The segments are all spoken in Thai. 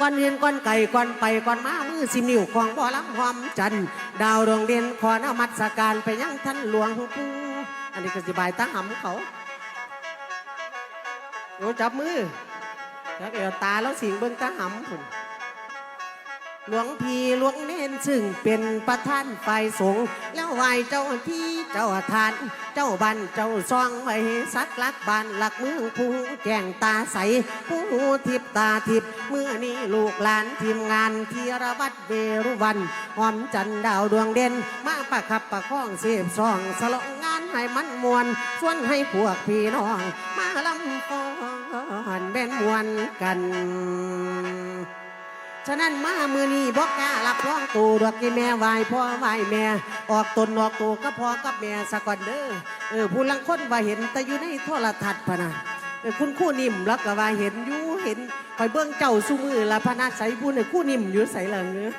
ก่อนเรียนก่อนไก่ก่อนไปก่อนมามือสิมนิวของบ่อลำหอมจันดาวดวงเด่นขอนมัสการไปยังท่านหลวงปู่อันนี้ก็สิบายตั้งหำเขาโยจับมือแล้วเดี๋ยวตาแล้วสิงเบิ้งตั้งหำพุ่น หลวงพี่หลวงเน้นซึ่งเป็นประธานฝ่ายสงฆ์แล้วไหวเจ้าที่เจ้าทาน เจ้าบันเจ้าซองไว้สักลักบานหลักเมืองผู้แจ้งตาใสผู้ทิพตาทิพเมื่อนี้ลูกหลานทีมงานธีรวัตรเวรุวันหอมจันดาวดวงเด่น มาประคับประคองเสพซองสลองงานให้มันมวนส่วนให้พวกพี่น้อง มาลำฟอนแม่นมวนกัน ฉะนั้นมามือนี้บอกกล้ารับรองตูดอกกี่แม่ไหวพ่อไหวแม่ ออกตนออกตูก็พอกับแม่สะก่อนเด้อเออผู้ลังคนว่าเห็นแต่อยู่ในโทรทัศน์พะนะเออคุณคู่นิ่มแล้วก็ว่าเห็นอยู่เห็นคอยเบื้องเจ้าสู้มือละพนาใสผู้เนี่ยคู่นิ่มอยู่ใสหลังเนื้อ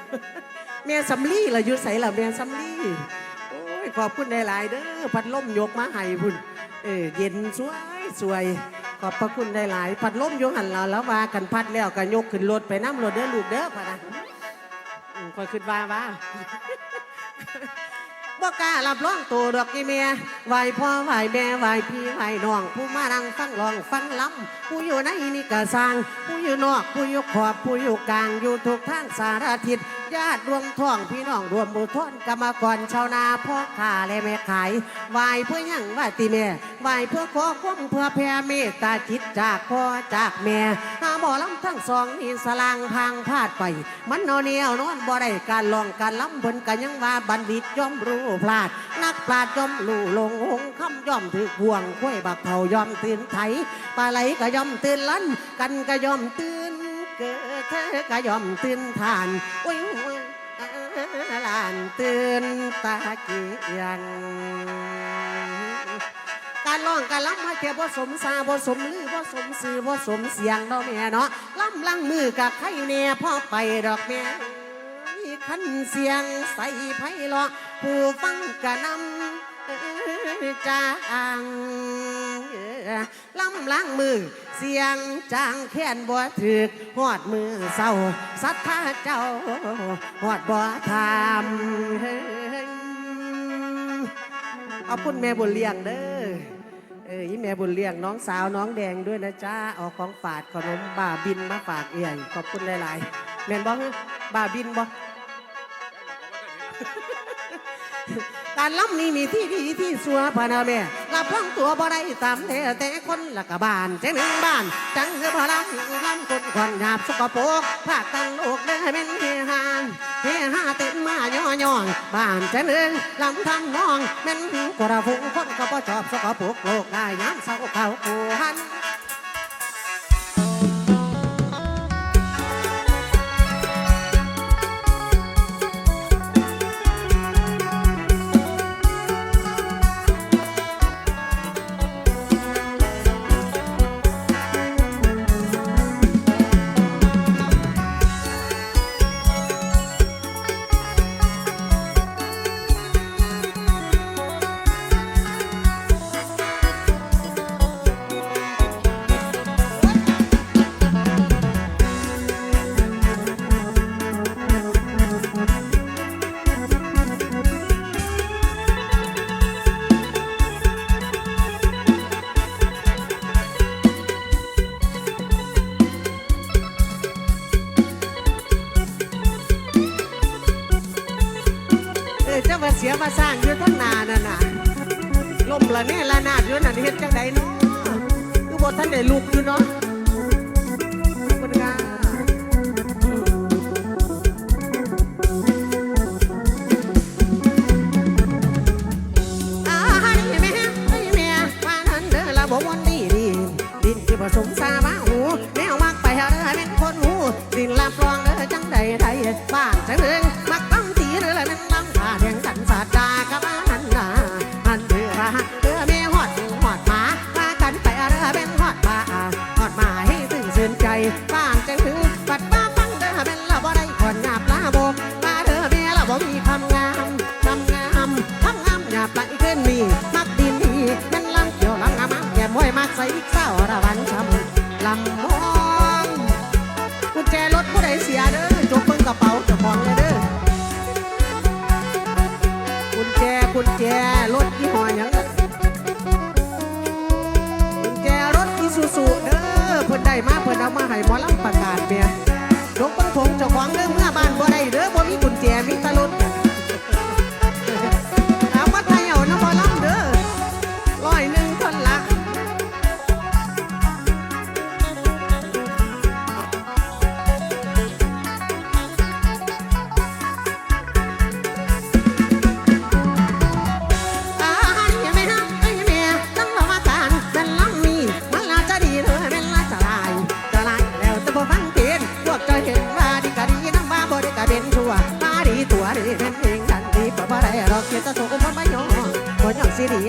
แม่สำลีละอยู่ใสละแม่สำลีโอ้ยขอบคุณหลายๆเด้อพัดลมยกมาให้พุ่นเออเย็นสวยสวย ขอบพระคุณได้หลายพัดล้มอยหันเราแล้วว่ากันพัดแล้วก็ยกขึ้นรถไปน้ำรถเด้อลูกเด้อพะนะคอยขึ้นว่าว่าบ่กล้ารับรองตัวดอกกีเมียไหวพ่อไหวแม่ไหวพี่ไหวน้อง ผู้มานั่งฟังร้องฟังล้ำผู้อยู่ในนี่ก็สร้าง ผู้อยู่นอกผู้อยู่ขอบผู้อยู่กลางอยู่ทุกทางสารทิศ ญาติรวมท่องพี่น้องรวมบุทนกรรมกรชาวนาพ่อค้าและแม่ขายไหวเพื่อยังไหวตีแม่ไหวเพื่อขอความเพื่อแผ่เมตตาจิตจากพ่อจากแม่หาหมอลำทั้งสองนี่สลางพังพาดไป มันนอนเนียวนอนบ่ได้การลองการล้ำเพิ่นกันยังว่าบัณฑิตย่อมรู้พลาด นักปราชญ์ย่อมรู้ลงหงคำย่อมถือบ่วงข้วยบักเผาย่อมตื่นไถปลาไหลก็ย่อมตื่นลั่นกันก็ย่อมตื่น เกิดเธอก็ยอมตื่นทานโอ้ยลานตื่นตาเกียง การร้องการล้ำมาเทียบผสมซาผสมลือผสมสื่อผสมเสียงเนาแม่เนาะล้ำลังมือกับไข่แน่พ่อไปดอกแม่ขันเสียงใส่ไพเราะผู้ฟังกะนำ จางลำลังมือ เสียงจางแค้นบ่ถึกหอดมือเศร้าสัทธาเจ้าหอดบ่ทำเอาพุ่นแม่บุญเลี้ยงเด้อเออยี่แม่บุญเลี้ยงน้องสาวน้องแดงด้วยนะจ้าเอาของฝากขนมบ่าบินมาฝากเอี่ยยขอบคุณหลายๆแม่นบอกบ่าบินบอก การล้ำนี้มีที่ดีที่สัวพานาแม่รับรองตัวบ่ได้ตามแต่แต่คนละกะบานเจ้หนึ่งบ้าน จังคือพลังล้ำคนควันหยาบสกปรกภาคตั้งโลกได้เป็นเฮฮาเฮฮาเต้นมาย่อย่องบ้านเจ้หนึ่งล้ำทำนองแม่นกระฟุงคนก็บ่ชอบสกปรกโลกได้ย้ำเศร้าเขาคูหัน อเจ้ามาสร้างอยู่ทั้งนานั่นน่ะลมละเนี่ยละนาดอยู่นั่นเฮ็ดจังไดเนาะคือบ่ทันได้ลุกอยู่เนาะ ชื่นใจ บ้านจะถึอบัดบ้าฟังเด้อเป็นเราบ่ได้คนหยาบลาโบมาเธอเมียเราบ่มีคำงามทำงามทำงามหยาบไปขึ้นมีมักดินมีเป็นลำเกี่ยวลำงามแก้มห้ยมากใส่อีกเศร้าระวันทำลำมองกุญแจรถผู้ใดเสียเด้อจกเบิ้งกระเป๋าจะมองเลยเด้อกุญแจกุญแจรถยี่ห้อยัง มาเพื่อนเอามาให้หมอลำปัน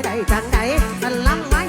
ได้จังใดมันลำไม้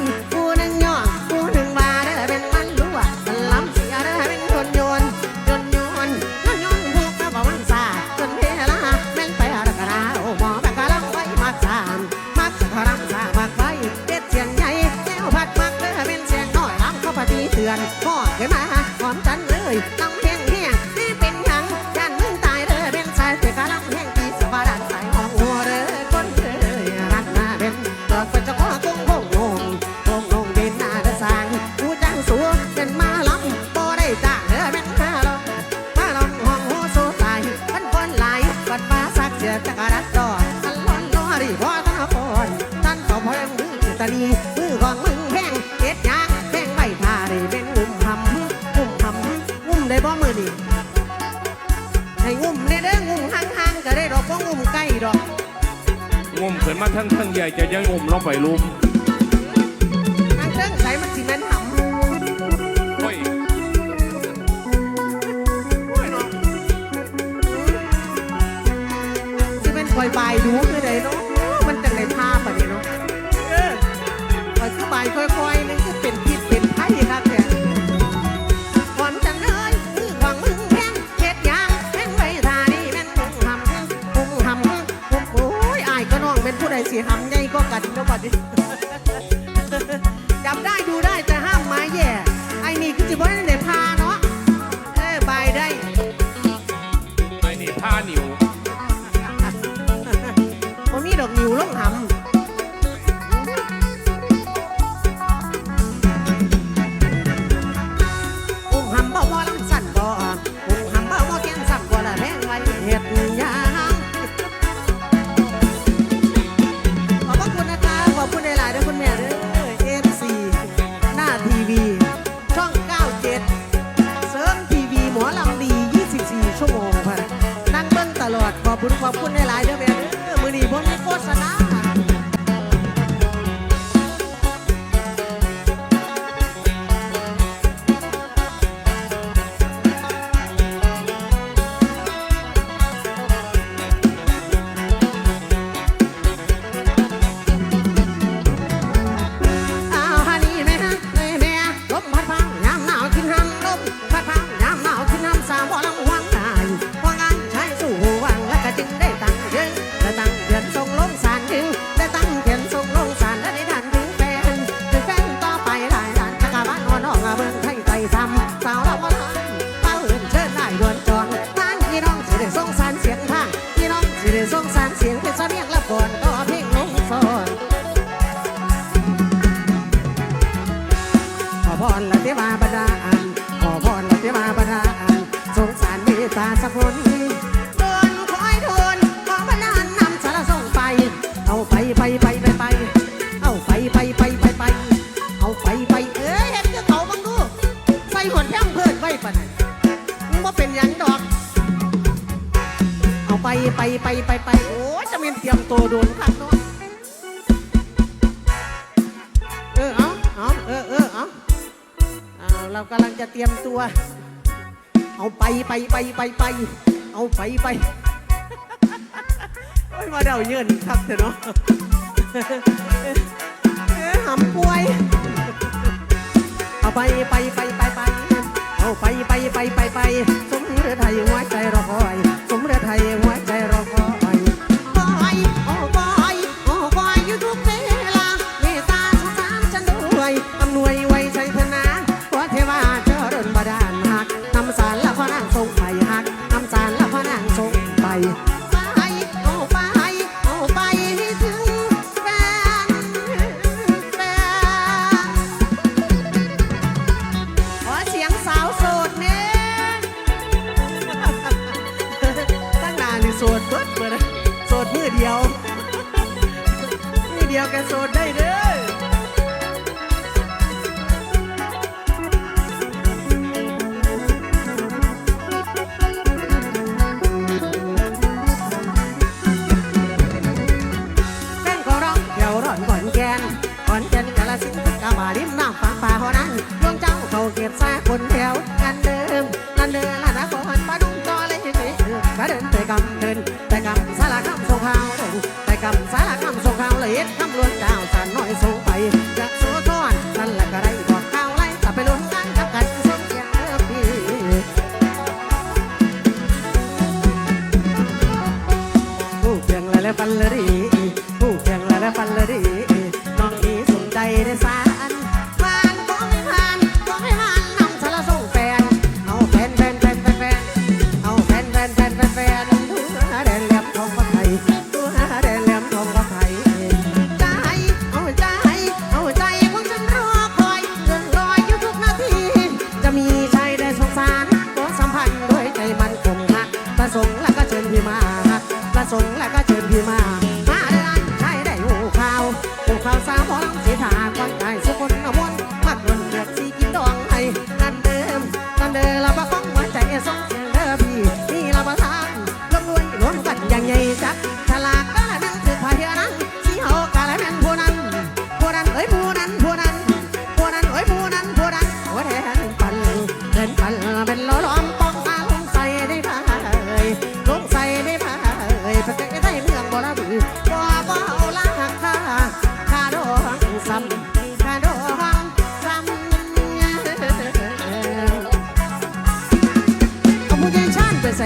สิดอกงมขึ้นมาทั้งทั้งใหญ่จะยังงมลงไปลุมทางเครื่องใสมันสิแม่นหำโอ้ยโอ้ยเนาะสีแม่นคอยบายดูคือใดเนาะมันจะงไดภาพอะเนาะเออคอยคือบายค่อย สีหำใหญ่ก็กัดเนาะบัดนี้ คุณขอบคุณหลายๆเด้อแม่เด้อมือนี้บ่มีโฆษณา สักนโดนคอยโดนขอพนานนำสารส่งไป เอาไปไปไปไปไป เอาไปไปไปไปไป เอาไปไปเอ้ยเห็นเขาบังดูใส่หัวแย่งเพื่อนไว้ปะไหนว่าเป็นยังดอก เอาไปไปไปไปไปโอ้จะมีเตรียมตัวโดนขัดเนาะเออเอาเอาเออเออเอาเอาเรากำลังจะเตรียมตัว เอาไปไปไปไปไป เอาไปไปมาเดาเยินครับเถอะเนาะหำป่วย เอาไปไปไปไปไป เอาไปไปไปไปไป สมเรือไทยหัวใจรอคอย สมเรือไทยหัวใจ que soy de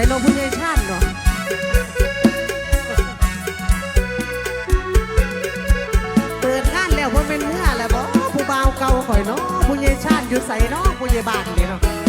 ยเราผู้ใหญ่ชาติเนาะเปิดงานแล้วว่าเป็นเมื่อแหละบ่ผู้บ่าวเก่าข่อยเนาะผู้ใหญ่ชาติอยู่ใส่เนาะผู้ใหญ่บ้านเนาะ